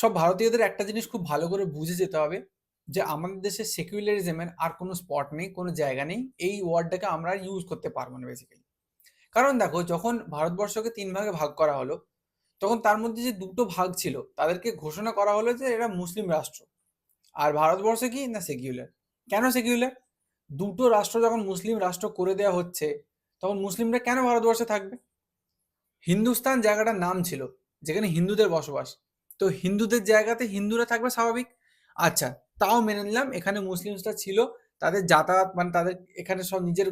সব ভারতীয়দের একটা জিনিস খুব ভালো করে বুঝে যেতে হবে যে আমাদের দেশে সেকুলারিজমের আর কোনো স্পট নেই, কোনো জায়গা নেই। এই ওয়ার্ডটাকে আমরা ইউজ করতে পারব না বেসিক্যালি কারণ দেখো, যখন ভারতবর্ষকে তিন ভাগে ভাগ করা হলো, তখন তার মধ্যে যে দুটো ভাগ ছিল, তাদেরকে ঘোষণা করা হলো যে এরা মুসলিম রাষ্ট্র। আর ভারতবর্ষে কি? না সেকিউলার কেন সেকুলার দুটো রাষ্ট্র যখন মুসলিম রাষ্ট্র করে দেওয়া হচ্ছে, তখন মুসলিমরা কেন ভারতবর্ষে থাকবে? হিন্দুস্তান জায়গাটার নাম ছিল, যেখানে হিন্দুদের বসবাস। তো হিন্দুদের জায়গাতে হিন্দুরা থাকবে স্বাভাবিক? আচ্ছা তাও মেনে নিলাম, এখানে মুসলিমসরা ছিল, তাদের যাতায়াত মানে তাদের এখানে সব নিজের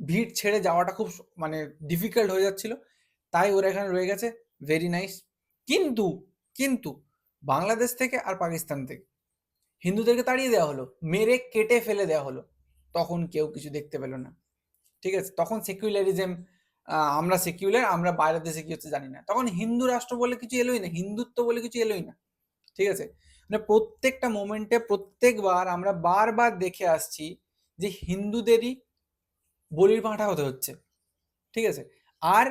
ভিড় ছেড়ে যাওয়াটা খুব মানে ডিফিকাল্ট হয়ে যাচ্ছিল, তাই ওরা এখানে রয়ে গেছে ভেরি নাইস কিন্তু কিন্তু বাংলাদেশ থেকে আর পাকিস্তান থেকে হিন্দুদেরকে তাড়িয়ে দেওয়া হলো, মেরে কেটে ফেলে দেওয়া হলো, তখন কেউ কিছু দেখতে পেল না, ঠিক আছে? তখন সেকুলারিজম আমরা সেকুলার আমরা বাইরের দেশে কি হচ্ছে জানি না। তখন হিন্দু রাষ্ট্র বলে কিছু এলোই না, হিন্দুত্ব বলে কিছু এলোই না, ঠিক আছে? মানে প্রত্যেকটা মোমেন্টে প্রত্যেকবার আমরা বারবার দেখে আসছি যে হিন্দুদেরই বলির পাঁঠা হতে হচ্ছে, ঠিক আছে? আর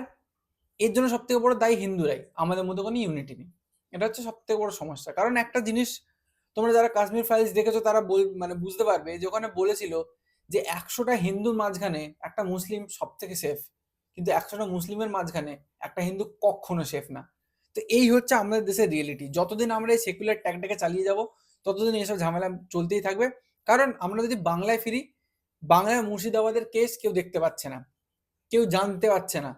এর জন্য সব থেকে বড় দায়ী হিন্দুরাই, আমাদের মধ্যে কোনো ইউনিটি নেই। এটা হচ্ছে সব থেকে বড় সমস্যা। কারণ একটা জিনিস তোমরা যারা কাশ্মীর ফাইলস দেখেছ, তারা বল মানে বুঝতে পারবে যে ওখানে বলেছিল যে একশোটা হিন্দুর মাঝখানে একটা মুসলিম সব থেকে সেফ কিন্তু একশোটা মুসলিমের মাঝখানে একটা হিন্দু কখনো সেফ না। তো এই হচ্ছে আমাদের দেশের রিয়েলিটি যতদিন আমরা এই সেকুলার ট্যাগটাকে চালিয়ে যাব, ততদিন এইসব ঝামেলা চলতেই থাকবে। কারণ আমরা যদি বাংলায় ফিরি, বাংলায় মুর্শিদাবাদের কেস কেউ দেখতে পাচ্ছে না, কেউ জানতে পারছে না।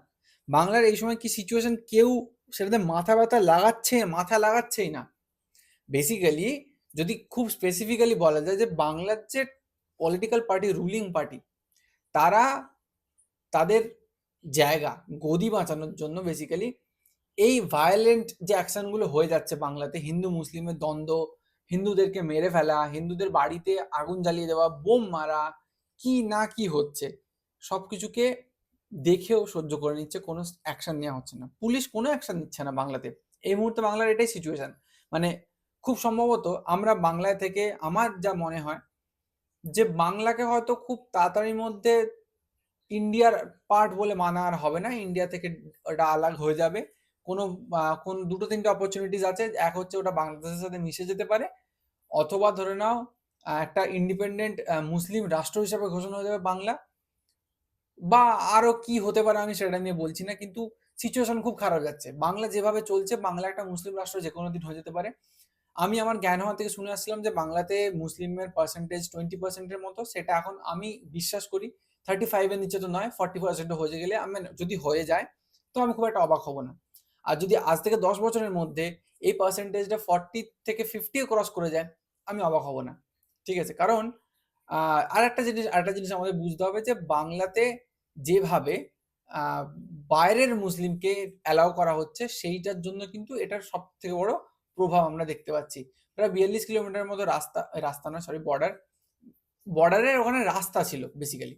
বাংলার এই সময় কি সিচুয়েশন কেউ সেটাতে মাথা ব্যথা লাগাচ্ছে, মাথা লাগাচ্ছেই না। বেসিক্যালি যদি খুব স্পেসিফিক্যালি বলা যায় যে বাংলার যে পলিটিক্যাল পার্টি রুলিং পার্টি তারা তাদের জায়গা, গদি বাঁচানোর জন্য বেসিক্যালি এই ভায়োলেন্ট যে অ্যাকশনগুলো হয়ে যাচ্ছে বাংলাতে, হিন্দু, মুসলিমের দ্বন্দ্ব, হিন্দুদেরকে মেরে ফেলা, হিন্দুদের বাড়িতে আগুন জ্বালিয়ে দেওয়া, বোম মারা, কি না কি হচ্ছে সব কিছুকে দেখেও সহ্য করে নিচ্ছে, কোনো অ্যাকশন নেওয়া হচ্ছে না। পুলিশ কোনো অ্যাকশন নিচ্ছে না বাংলাতে। এই মুহূর্তে বাংলার এটাই সিচুয়েশন মানে খুব সম্ভবত আমরা বাংলায় থেকে, আমার যা মনে হয়, যে বাংলাকে হয়তো খুব তাড়াতাড়ির মধ্যে ইন্ডিয়ার পার্ট বলে মানা আর হবে না। ইন্ডিয়া থেকে ওটা আলাগ হয়ে যাবে। কোনো কোন দুটো তিনটে অপরচুনিটিস আছে। এক হচ্ছে ওটা বাংলাদেশের সাথে মিশে যেতে পারে। অথবা ধরে নাও, একটা ইন্ডিপেন্ডেন্ট মুসলিম রাষ্ট্র হিসাবে ঘোষণা হয়ে যাবে বাংলা। বা আরও কি হতে পারে আমি সেটা নিয়ে বলছি না, কিন্তু সিচুয়েশন খুব খারাপ যাচ্ছে। বাংলা যেভাবে চলছে, বাংলা একটা মুসলিম রাষ্ট্র যে কোনো দিন হয়ে যেতে পারে। আমি আমার জ্ঞান হওয়া থেকে শুনে আসছিলাম যে বাংলাতে মুসলিমের পার্সেন্টেজ টোয়েন্টি পার্সেন্টের মতো। সেটা এখন আমি বিশ্বাস করি। থার্টি ফাইভের নিচে তো নয় ফর্টি পার্সেন্টও হয়ে গেলে আমি যদি হয়ে যায়, তো আমি খুব একটা অবাক হব না। আর যদি আজ থেকে দশ বছরের মধ্যে এই পার্সেন্টেজটা ফর্টি থেকে ফিফটিও ক্রস করে যায়, আমি অবাক হব না। ঠিক আছে? কারণ আর একটা জিনিস, আরেকটা জিনিস আমাদের বুঝতে হবে যে বাংলাতে যেভাবে বাইরের মুসলিমকে অ্যালাউ করা হচ্ছে, সেইটার জন্য কিন্তু এটার সব থেকে বড় প্রভাব আমরা দেখতে পাচ্ছি। প্রায় বিয়াল্লিশ কিলোমিটার মতো রাস্তা রাস্তা না সরি বর্ডার বর্ডারের ওখানে রাস্তা ছিল বেসিক্যালি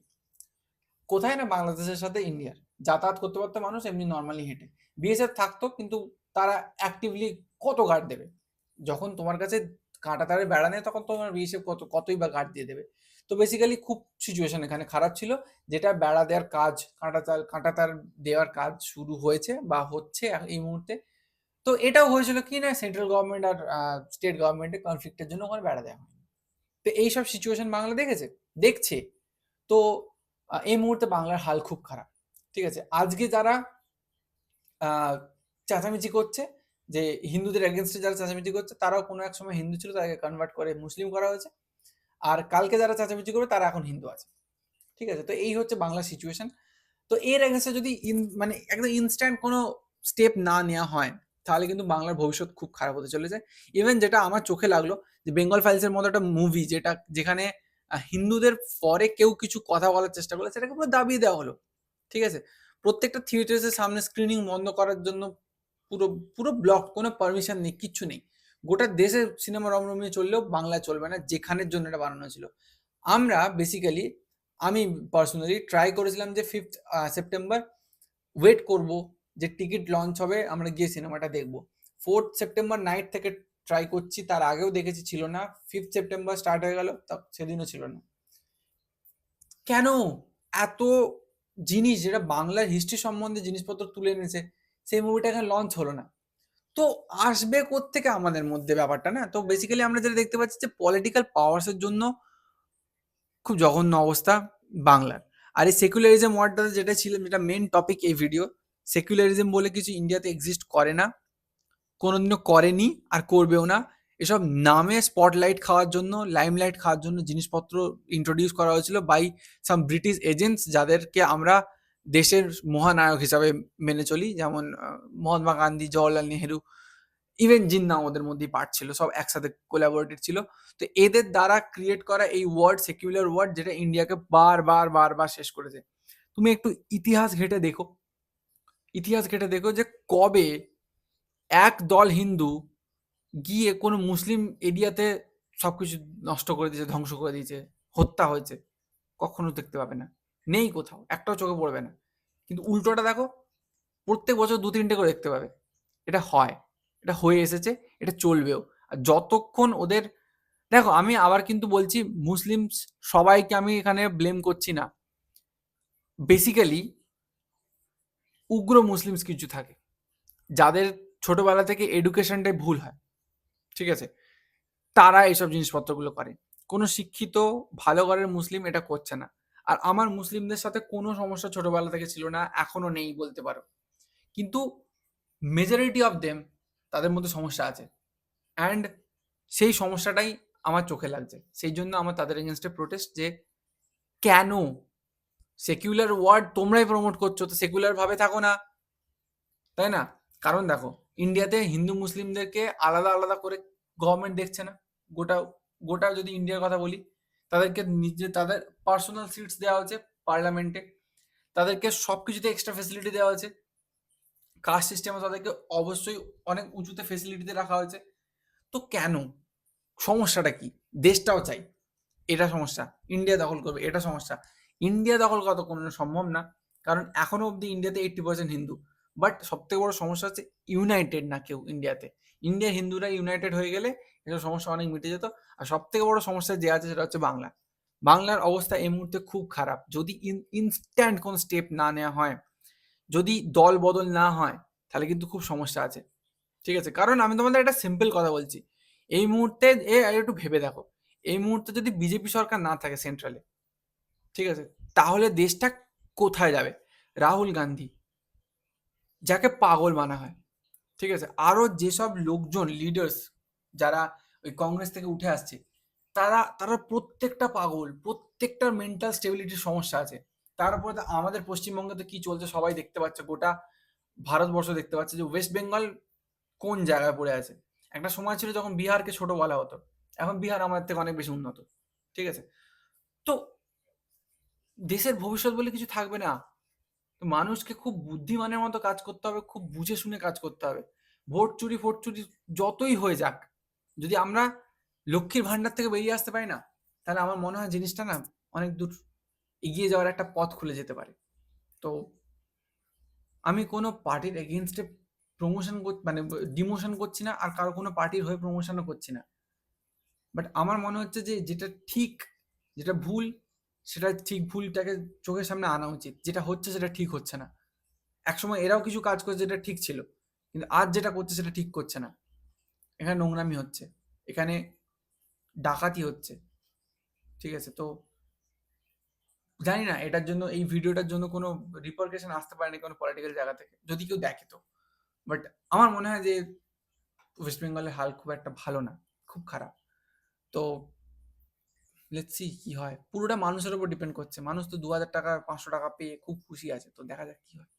কোথায় না বাংলাদেশের সাথে ইন্ডিয়ার? যাতায়াত করতে পারতো মানুষ এমনি নর্মালি হেঁটে। বিএসএফ থাকতো, কিন্তু তারা অ্যাক্টিভলি কত গার্ড দেবে? যখন তোমার কাছে কাঁটা তারে বেড়া নেই, তখন তোমার বিএসএফ কত, কতই বা গার্ড দিয়ে দেবে? তো বেসিক্যালি খুব সিচুয়েশন এখানে খারাপ ছিল, যেটা বেড়া দেওয়ার কাজ কাঁটা তার কাঁটা তার দেওয়ার কাজ শুরু হয়েছে বা হচ্ছে এই মুহূর্তে। তো এটাও হয়েছিল কি না সেন্ট্রাল গভর্নমেন্ট আর স্টেট গভর্নমেন্টের কনফ্লিক্টের জন্য ওখানে বেড়া দেওয়া হয়নি। তো এইসব সিচুয়েশন বাংলা দেখেছে? দেখছে। তো এই মুহূর্তে বাংলার হাল খুব খারাপ। ঠিক আছে? আজকে যারা চেঁচামেচি করছে, যে হিন্দুদের এগেনস্টে যারা চেঁচামেচি করছে, তারাও কোনো এক সময় হিন্দু ছিল, তাদেরকে কনভার্ট করে মুসলিম করা হয়েছে। আর কালকে যারা চেঁচামেচি করবে, তারা এখন হিন্দু আছে। ঠিক আছে? তো এই হচ্ছে বাংলার সিচুয়েশন তো এর এগেনস্টে যদি মানে একদম ইনস্ট্যান্ট কোনো স্টেপ না নেওয়া হয়, তাহলে কিন্তু বাংলার ভবিষ্যৎ খুব খারাপ হতে চলেছে। ইভেন যেটা আমার চোখে লাগল, যে বেঙ্গল ফাইলসের মতো একটা মুভি যেটা, যেখানে হিন্দুদের পরে কেউ কিছু কথা বলার চেষ্টা করলে সেটাকে পুরো দাবিয়ে দেওয়া হলো। ঠিক আছে? প্রত্যেকটা থিয়েটার্সের সামনে স্ক্রিনিং বন্ধ করার জন্য পুরো পুরো ব্লক কোনো পারমিশন নেই, কিচ্ছু নেই। গোটা দেশে সিনেমা রমরমিয়ে চললেও বাংলায় চলবে না, যেখানের জন্য এটা বানানো ছিল আমরা বেসিক্যালি আমি পার্সোনালি ট্রাই করেছিলাম যে ফিফথ সেপ্টেম্বর ওয়েট করব, যে টিকিট লঞ্চ হবে, আমরা গিয়ে সিনেমাটা দেখব। ফোর্থ সেপ্টেম্বর নাইট থেকে ট্রাই করছি, তার আগেও দেখেছি ছিল না। ফিফথ সেপ্টেম্বর স্টার্ট হয়ে গেল সেদিনও ছিল না। কেন? এত জিনিস যেটা বাংলার হিস্ট্রি সম্বন্ধে জিনিসপত্র তুলে এনেছে, সেই মুভিটা এখানে লঞ্চ হলো না। তো আসবে কোত্থেকে আমাদের মধ্যে ব্যাপারটা, না? তো বেসিক্যালি আমরা যেটা দেখতে পাচ্ছি যে পলিটিক্যাল পাওয়ার্সের জন্য খুব জঘন্য অবস্থা বাংলার। আর এই সেকুলারিজম ওয়ার্ডটাতে যেটা ছিল, যেটা মেন টপিক এই ভিডিও সেকুলারিজম বলে কিছু ইন্ডিয়াতে এক্সিস্ট করে না। কোনোদিনও করেনি আর করবেও না। এসব নামে স্পটলাইট খাওয়ার জন্য লাইমলাইট খাওয়ার জন্য জিনিসপত্র ইন্ট্রোডিউস করা হয়েছিল বাই সাম ব্রিটিশ এজেন্টস যাদেরকে আমরা দেশের মহানায়ক হিসাবে মেনে চলি। যেমন মহাত্মা গান্ধী, জওয়াহরলাল নেহেরু ইভেন জিন্না ওদের মধ্যেই পার্ট ছিল, সব একসাথে কোলাবোরেটেড ছিল। তো এদের দ্বারা ক্রিয়েট করা এই ওয়ার্ড সেকুলার ওয়ার্ড যেটা ইন্ডিয়াকে বারবার বারবার শেষ করেছে। তুমি একটু ইতিহাস ঘেটে দেখো। ইতিহাস ঘেটে দেখো যে কবে এক দল হিন্দু গিয়ে কোনো মুসলিম এরিয়াতে সবকিছু নষ্ট করে দিয়েছে, ধ্বংস করে দিয়েছে, হত্যা হয়েছে, কখনো দেখতে পাবে না। নেই কোথাও, একটাও চোখে পড়বে না। কিন্তু উল্টোটা দেখো, প্রত্যেক বছর দু তিনটে করে দেখতে পাবে। এটা হয়, এটা হয়ে এসেছে, এটা চলবেও। আর যতক্ষণ ওদের, দেখো, আমি আবার কিন্তু বলছি মুসলিম সবাইকে আমি এখানে ব্লেম করছি না। বেসিক্যালি উগ্র মুসলিমস কিছু থাকে। যাদের ছোটবেলা থেকে এডুকেশনটাই ভুল হয়। ঠিক আছে? তারা এইসব জিনিসপত্রগুলো করে। কোনো শিক্ষিত, ভালো ঘরের মুসলিম এটা করছে না। আর আমার মুসলিমদের সাথে কোনো সমস্যা ছোটবেলা থেকে ছিল না এখনও নেই বলতে পারো। কিন্তু মেজরিটি অফ দেম তাদের মধ্যে সমস্যা আছে। অ্যান্ড সেই সমস্যাটাই আমার চোখে লাগছে। সেই জন্য আমার তাদের এগেনস্টে প্রোটেস্ট যে কেন সেকুলার ওয়ার্ড তোমরাই প্রমোট করছ, তো সেকুলার ভাবে থাকো না। তাই না? কারণ দেখো ইন্ডিয়াতে হিন্দু মুসলিমদেরকে আলাদা আলাদা করে গভর্নমেন্ট দেখছে না। গোটা গোটা যদি ইন্ডিয়ার কথা বলি, তাদেরকে নিজে, তাদের পার্সোনাল সিটস দেওয়া হয়েছে পার্লামেন্টে তাদেরকে সব কিছুতে এক্সট্রা ফেসিলিটি দেওয়া হয়েছে। কাস্ট সিস্টেমে তাদেরকে অবশ্যই অনেক উঁচুতে ফেসিলিটিতে রাখা হয়েছে। তো কেন? সমস্যাটা কি? দেশটাও চাই। এটা সমস্যা। ইন্ডিয়া দখল করবে। এটা সমস্যা। ইন্ডিয়া দখল করা তো কোনো সম্ভব না। কারণ এখনও অবধি ইন্ডিয়াতে এইট্টি পার্সেন্ট হিন্দু। বাট সবথেকে বড় সমস্যা হচ্ছে ইউনাইটেড না কেউ ইন্ডিয়াতে ইন্ডিয়া হিন্দুরা ইউনাইটেড হয়ে গেলে এসব সমস্যা অনেক মিটে যেত। আর সব থেকে বড় সমস্যা যে আছে সেটা হচ্ছে বাংলা। বাংলার অবস্থা এই মুহূর্তে খুব খারাপ। যদি ইনস্ট্যান্ট কোন স্টেপ না নেওয়া হয়, যদি দল বদল না হয়, তাহলে কিন্তু খুব সমস্যা আছে। ঠিক আছে? কারণ আমি তোমাদের একটা সিম্পল কথা বলছি। এই মুহূর্তে এ একটু ভেবে দেখো। এই মুহূর্তে যদি বিজেপি সরকার না থাকে সেন্ট্রালে ঠিক আছে? তাহলে দেশটা কোথায় যাবে? রাহুল গান্ধী। যাকে পাগল মানা হয়। ঠিক আছে? আরও যেসব লোকজন লিডার্স যারা ওই কংগ্রেস থেকে উঠে আসছে, তারা তারা প্রত্যেকটা পাগল, প্রত্যেকটার মেন্টাল স্টেবিলিটির সমস্যা আছে। তারপরে তো আমাদের পশ্চিমবঙ্গে তো কি চলছে সবাই দেখতে পাচ্ছে, গোটা ভারতবর্ষ দেখতে পাচ্ছে যে ওয়েস্ট বেঙ্গল কোন জায়গায় পড়ে আছে? একটা সময় ছিল যখন বিহারকে ছোট বলা হতো, এখন বিহার আমাদের থেকে অনেক বেশি উন্নত। ঠিক আছে? তো দেশের ভবিষ্যৎ বলে কিছু থাকবে না। তো মানুষকে খুব বুদ্ধিমানের মতো কাজ করতে হবে, খুব বুঝে শুনে কাজ করতে হবে। ভোট চুরি, ফোট চুরি যতই হয়ে যাক, যদি আমরা লক্ষ্মীর ভান্ডার থেকে বেরিয়ে আসতে পারি না, তাহলে আমার মনে হয় জিনিসটা না অনেক দূর এগিয়ে যাওয়ার একটা পথ খুলে যেতে পারে। তো আমি কোনো পার্টির এগেনস্টে প্রমোশন মানে ডিমোশন করছি না, আর কারও কোনো পার্টির হয়ে প্রমোশনও করছি না। বাট আমার মনে হচ্ছে যে যেটা ঠিক, যেটা ভুল সেটা ঠিক ভুলটাকে চোখের সামনে আনা উচিত। যেটা হচ্ছে সেটা ঠিক হচ্ছে না। একসময় এরাও কিছু কাজ করছে যেটা ঠিক ছিল, কিন্তু আজ যেটা করছে সেটা ঠিক করছে না। এখানে নোংরামি হচ্ছে। এখানে ডাকাতি হচ্ছে। ঠিক আছে, তো জানি না, এটার জন্য, এই ভিডিওটার জন্য কোনো রিপার্কেশন আসতে পারেনি কোনো পলিটিক্যাল জায়গা থেকে, যদি কেউ দেখে তো। বাট আমার মনে হয় যে ওয়েস্ট বেঙ্গলের হাল খুব একটা ভালো না, খুব খারাপ। তো লেটস সি কি হয়। পুরোটা মানুষের উপর ডিপেন্ড করছে। মানুষ তো দু হাজার টাকা, পাঁচশো টাকা পেয়ে খুব খুশি আছে। তো দেখা যাক কি হয়।